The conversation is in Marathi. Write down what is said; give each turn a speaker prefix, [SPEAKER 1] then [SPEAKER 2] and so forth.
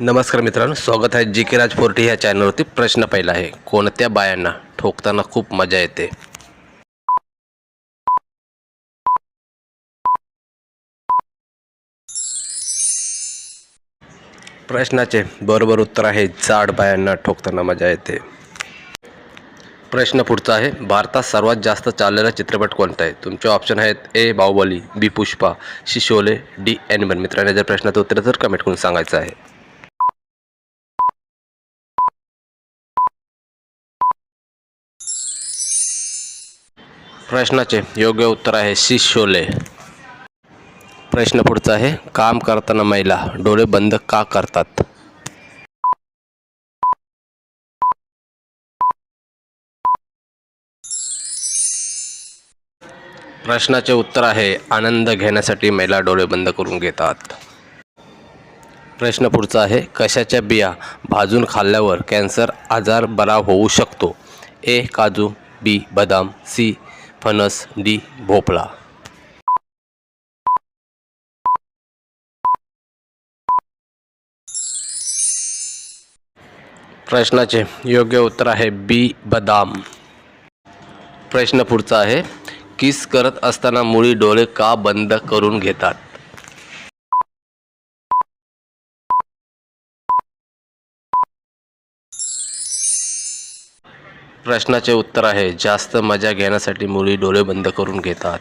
[SPEAKER 1] नमस्कार मित्रांनो स्वागत आहे जी के राज फोर्टी ह्या चॅनलवरती प्रश्न पहिला आहे. कोणत्या बायांना ठोकताना खूप मजा येते? प्रश्नाचे बरोबर उत्तर आहे जाड बायांना ठोकताना मजा येते. प्रश्न पुढचा आहे भारतात सर्वात जास्त चाललेला चित्रपट कोणता आहे? तुमचे ऑप्शन आहेत ए बाहुबली बी पुष्पा शिशोले शोले डी ॲनिमल मित्रांनी जर प्रश्नाचं उत्तर तर कमेंट करून सांगायचं आहे. प्रश्नाचे योग्य उत्तर आहे सी. शोले. प्रश्न पुढचा आहे काम करताना महिला डोळे बंद का करतात? प्रश्नाचे उत्तर आहे आनंद घेण्यासाठी महिला डोळे बंद करून घेतात. प्रश्न पुढचा आहे कशाच्या बिया भाजून खाल्ल्यावर कॅन्सर आजार बरा होऊ शकतो? ए. काजू बी. बदाम सी. फणस डी भोपळा. प्रश्नाचे योग्य उत्तर आहे बी बदाम. प्रश्न पुढचा आहे किस करत असताना मुळी डोळे का बंद करून घेतात? प्रश्नाचे उत्तर आहे. जास्त मजा घेण्यासाठी मुली डोळे बंद करून घेतात.